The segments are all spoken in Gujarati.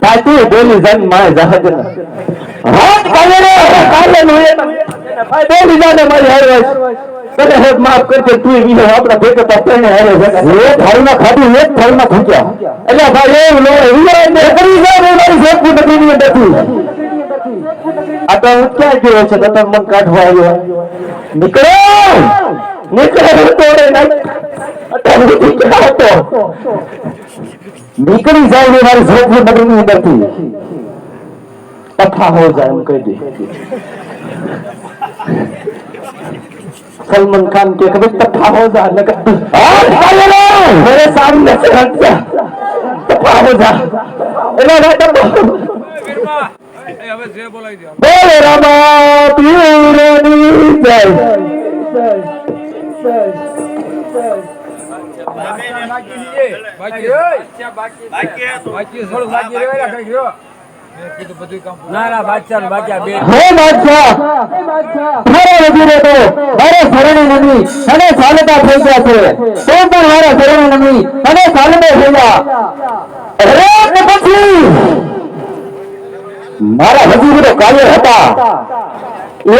તાતી એક થાળીમાં ભૂક્યા એટલે ભાઈ એવું લો મારી જોતની બકરીની નથી આ તો હું ગયો છે તમે મન કાઢવા આવ્યો. નીકળો! અત્યારે હું ક્યાં હતો નીકળી જાય ને મારી જોતની બકરીની અંદરથી તફા હો જાય એમ કહી દે सलमान खान के कभी तफा हो जा लगा मेरे सामने से हट जा तफा हो जा एला ना तफा હવે અને સાલતા થઈ ગયા છે. તો પણ મારા શરણે નમી અને સાલતે થઈ ગયા. પછી મારા વજીરે કાર્ય હતા.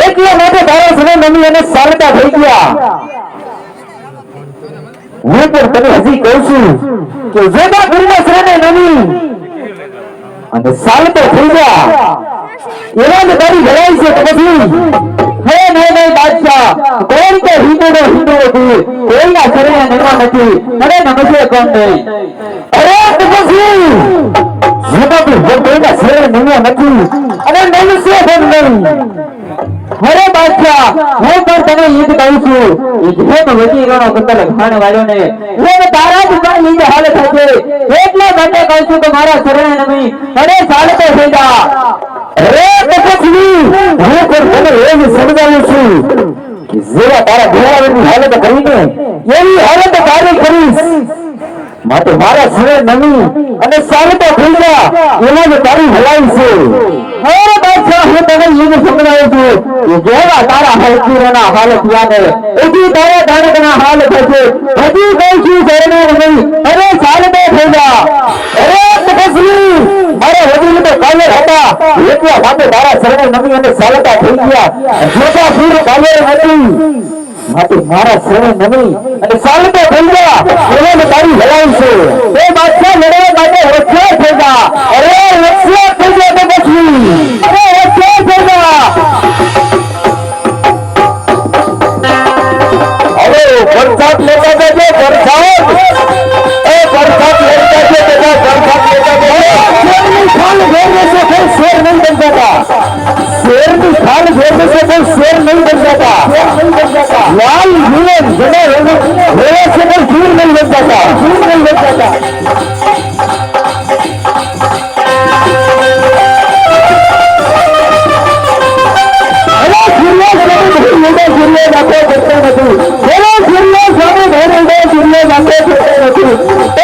એટલા માટે તારા શરણે નમી અને સાલતા થઈ ગયા. હું પણ તને હજી કહું છું કે જેના ગુરુના શરણે નમી અને સાલતો થઈ ગયા એવા ને તારી લડાઈ છે તો પછી હે નય નય બાદશાહ, કોણ કે હિંદુનો હિંદુ નથી? કોઈના શરણે નડવા નથી? મને નમશે કોણ નહીં? અરે તપસ્વી તું હું કોઈના શરણે નડવા નથી અને મનુષ્ય પણ નહીં. અરે બાદશાહ ઈદ કહું છું ઈદ હેમ વજીરોનો કતલ ખાણ વાળ્યો ને. હું તારા પણ ઈદ હાલ થશે. એટલા માટે કહું છું કે મારા શરણે નમી અરે સાલતો થઈ જા. અરે તપસ્વી હું પણ તને એ જ સમજાવું છું કે જેવા તારા ઘોડાની હાલત કરીને એવી હાલત માટે મારા શરીર નમી અને સારતા જા એમાં જ તારી ભલાઈ છે. અરે બાદશાહ હું તને એ જ સમજાવું છું. કે જેવા તારા હલકીરોના હાલત યાદ એથી તારા ધારકના હાલ થશે. હજી કઈ છું શરણે નમી અરે સારતા થઈ અરે તપસ્વી, મારે વડીલ તો કાલે હતા. એટલા માટે તારા શરણે નમી અને સાલતા થઈ ગયા જોતા પૂર કાલે નથી માટે મારા શરણે નમી અને સારતા ગયા એને તારી शेर की खाल छोड़ने से कोई शेर नहीं बन जाता लाल जीवन जगह मेरे से कोई दूर नहीं बन जाता दूर नहीं बन जाता सूर्य सूर्य सूर्य सूर्य